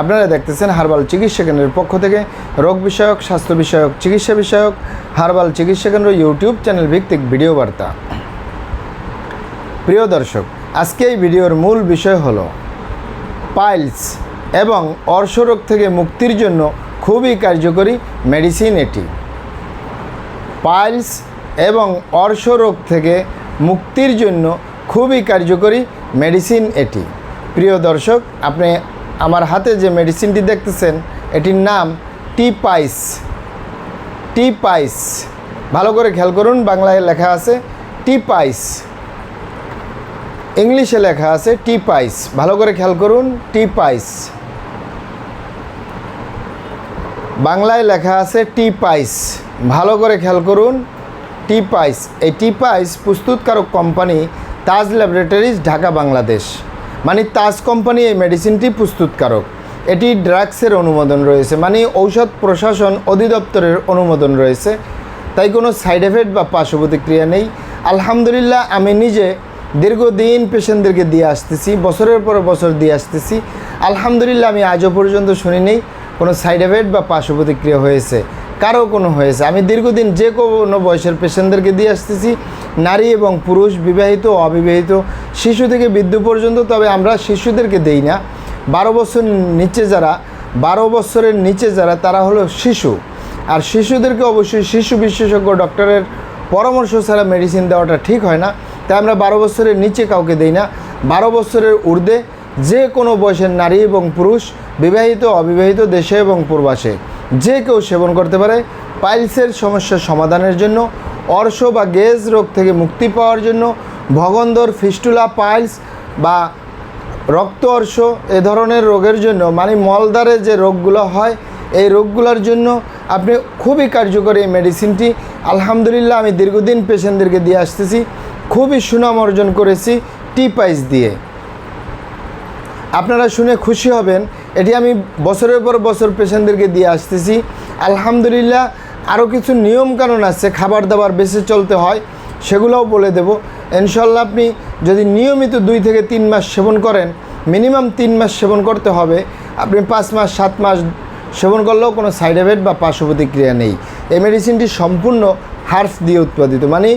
আপনারা দেখতেছেন হার্বাল চিকিৎসা কেন্দ্রের পক্ষ থেকে রোগ বিষয়ক, স্বাস্থ্য বিষয়ক, চিকিৎসা বিষয়ক, হার্বাল চিকিৎসা কেন্দ্র ইউটিউব চ্যানেল ভিত্তিক ভিডিও বার্তা। প্রিয় দর্শক, আজকে এই ভিডিওর মূল বিষয় হল পাইলস এবং অর্শরোগ থেকে মুক্তির জন্য খুবই কার্যকরী মেডিসিন এটি। পাইলস এবং অর্শরোগ থেকে মুক্তির জন্য খুবই কার্যকরী মেডিসিন এটি। প্রিয় দর্শক, আপনি আমার হাতে যে মেডিসিনটি দেখতেছেন, এটির নাম টি পাইস টি পাইস ভালো করে খেয়াল করুন, বাংলায় লেখা আছে টি পাইস ইংলিশে লেখা আছে টি পাইস ভালো করে খেয়াল করুন টি পাইস বাংলায় লেখা আছে টি পাইস ভালো করে খেয়াল করুন টি পাইস এই টি পাইস প্রস্তুতকারক কোম্পানি তাজ ল্যাবরেটরিজ, ঢাকা, বাংলাদেশ। মানে তাজ কোম্পানি এই মেডিসিনটি প্রস্তুতকারক। এটি ড্রাগসের অনুমোদন রয়েছে মানে ঔষধ প্রশাসন অধিদপ্তরের অনুমোদন রয়েছে। তাই কোনো সাইড এফেক্ট বা পার্শ্ব প্রতিক্রিয়া নেই। আলহামদুলিল্লাহ, আমি নিজে দীর্ঘদিন পেশেন্টদেরকে দিয়ে আসতেছি, বছরের পর বছর দিয়ে আসতেছি। আলহামদুলিল্লাহ, আমি আজও পর্যন্ত শুনি নেই কোনো সাইড এফেক্ট বা পার্শ্ব প্রতিক্রিয়া হয়েছে। কারও কোনো হয়েছে। আমি দীর্ঘদিন যে কোনো বয়সের পেশেন্টদেরকে দিয়ে আসতেছি, নারী এবং পুরুষ, বিবাহিত অবিবাহিত, শিশু থেকে বৃদ্ধ পর্যন্ত, তবে আমরা শিশুদেরকে দেই না। বারো বছর নিচে যারা, বারো বছরের নিচে যারা, তারা হলো শিশু। আর শিশুদেরকে অবশ্যই শিশু বিশেষজ্ঞ ডক্টরের পরামর্শ ছাড়া মেডিসিন দেওয়াটা ঠিক হয় না। তাই আমরা বারো বছরের নিচে কাউকে দেই না। বারো বছরের ঊর্ধ্বে যে কোনো বয়সের নারী এবং পুরুষ, বিবাহিত, অবিবাহিত, দেশে এবং প্রবাসে। যে কেউ সেবন করতে পারে পাইলসের সমস্যার সমাধানের জন্য, অর্শ বা গেজ রোগ থেকে মুক্তি পাওয়ার জন্য, ভগন্দর ফিস্টুলা পাইলস বা রক্ত অর্শ এ ধরনের রোগের জন্য মানে মলদারে যে রোগগুলো হয়, এই রোগগুলোর জন্য আপনি খুবই কার্যকরী এই মেডিসিনটি আলহামদুলিল্লাহ, আমি দীর্ঘদিন পেশেন্টদেরকে দিয়ে আসতেছি, খুবই সুনাম অর্জন করেছি টি পাইস দিয়ে। আপনারা শুনে খুশি হবেন এটি আমি বছরের পর বছর পেশেন্টদেরকে দিয়ে আসতেছি। আলহামদুলিল্লাহ আরও কিছু নিয়মকানুন আছে, খাবার দাবার বেঁচে চলতে হয়, সেগুলোও বলে দেব। ইনশাল্লাহ আপনি যদি নিয়মিত দুই থেকে তিন মাস সেবন করেন, মিনিমাম তিন মাস সেবন করতে হবে। আপনি পাঁচ মাস, সাত মাস সেবন করলেও কোনো সাইড এফেক্ট বা পার্শ্ব প্রতিক্রিয়া নেই। এই মেডিসিনটি সম্পূর্ণ হার্ফ দিয়ে উৎপাদিত মানে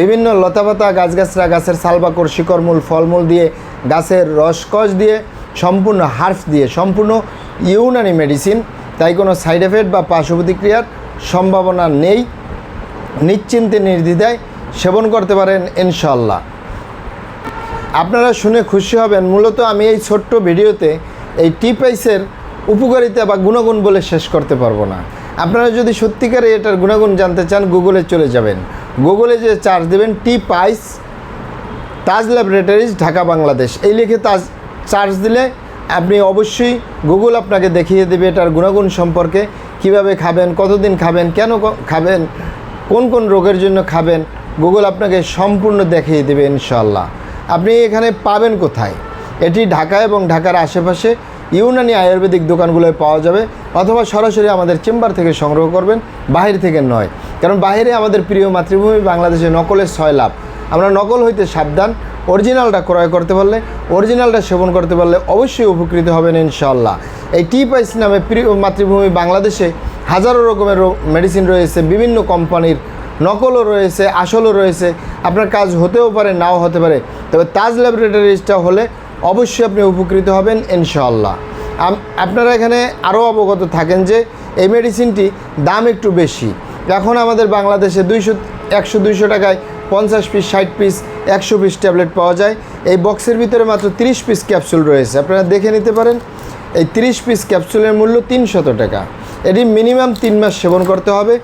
বিভিন্ন লতাপাতা, গাছগাছরা, গাছের সালবাকর, শিকড়মূল, ফলমূল দিয়ে, গাছের রসকস দিয়ে সম্পূর্ণ হার্ফ দিয়ে, সম্পূর্ণ ইউনানি মেডিসিন তাই কোনো সাইড এফেক্ট বা পার্শ্ব প্রতিক্রিয়ার সম্ভাবনা নেই। নিশ্চিন্তে নির্দ্বিধায় সেবন করতে পারেন ইনশাল্লাহ আপনারা শুনে খুশি হবেন, মূলত আমি এই ছোট্ট ভিডিওতে এই টিপাইসের উপকারিতা বা গুণগুণ বলে শেষ করতে পারব না। আপনারা যদি সত্যিকারে এটার গুণাগুণ জানতে চান গুগলে চলে যাবেন। গুগলে যে চার্জ দেবেন টি পাইস তাজ ল্যাবরেটরিজ, ঢাকা, বাংলাদেশ। এই লিখে তাজ চার্জ দিলে আপনি অবশ্যই গুগল আপনাকে দেখিয়ে দেবে এটার গুণাগুণ সম্পর্কে, কীভাবে খাবেন, কতদিন খাবেন, কেন খাবেন, কোন কোন রোগের জন্য খাবেন গুগল আপনাকে সম্পূর্ণ দেখিয়ে দেবে ইনশাল্লাহ আপনি এখানে পাবেন কোথায়? এটি ঢাকা এবং ঢাকার আশেপাশে ইউনানি আয়ুর্বেদিক দোকানগুলোয় পাওয়া যাবে, অথবা সরাসরি আমাদের চেম্বার থেকে সংগ্রহ করবেন, বাহির থেকে নয়। কারণ বাইরে আমাদের প্রিয় মাতৃভূমি বাংলাদেশে নকলের ছয় লাভ। আমরা নকল হইতে সাবধান অরিজিনালটা ক্রয় করতে পারলে, অরিজিনালটা সেবন করতে পারলে অবশ্যই উপকৃত হবেন ইনশাল্লাহ এই টি পাইস নামে প্রিয় মাতৃভূমি বাংলাদেশে হাজারো রকমের মেডিসিন রয়েছে, বিভিন্ন কোম্পানির নকলও রয়েছে, আসলও রয়েছে। আপনার কাজ হতেও পারে, নাও হতে পারে। তবে তাজ ল্যাবরেটরিজটা হলে অবশ্যই আপনি উপকৃত হবেন ইনশাল্লাহ আপনারা এখানে আরও অবগত থাকেন যে এই মেডিসিনটি দাম একটু বেশি। এখন আমাদের বাংলাদেশে দুইশো, একশো দুইশো টাকায় পঞ্চাশ পিস ষাট পিস একশো পিস ট্যাবলেট পাওয়া যায়। এই বক্সের ভিতরে মাত্র তিরিশ পিস ক্যাপসুল রয়েছে। আপনারা দেখে নিতে পারেন, এই তিরিশ পিস ক্যাপসুলের মূল্য তিনশত টাকা। এটি মিনিমাম তিন মাস সেবন করতে হবে।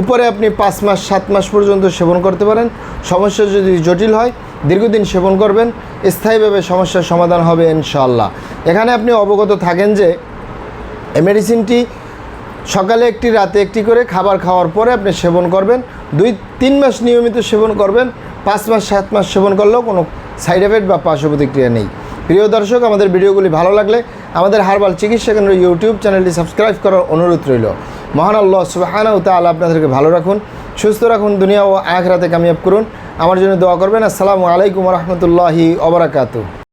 উপরে আপনি পাঁচ মাস, সাত মাস পর্যন্ত সেবন করতে পারেন। সমস্যা যদি জটিল হয়, দীর্ঘদিন সেবন করবেন। স্থায়ীভাবে সমস্যার সমাধান হবে ইনশাআল্লাহ। এখানে আপনি অবগত থাকেন যে মেডিসিনটি সকালে একটি, রাতে একটি করে খাবার খাওয়ার পরে আপনি সেবন করবেন। দুই, তিন মাস নিয়মিত সেবন করবেন। পাঁচ মাস, সাত মাস সেবন করলেও কোনো সাইড এফেক্ট বা পার্শ্ব প্রতিক্রিয়া নেই। প্রিয় দর্শক, আমাদের ভিডিওগুলি ভালো লাগলে আমাদের হারবাল চিকিৎসা কেন্দ্র ইউটিউব চ্যানেলটি সাবস্ক্রাইব করার অনুরোধ রইল। মহান আল্লাহ সুবাহানা তাআলা আপনাদেরকে ভালো রাখুন, সুস্থ রাখুন, দুনিয়া ও এক আখরাতে কামিয়াব করুন। আমার জন্য দোয়া করবেন। আসসালামু আলাইকুম রহমতুল্লাহি ওবরাকাতু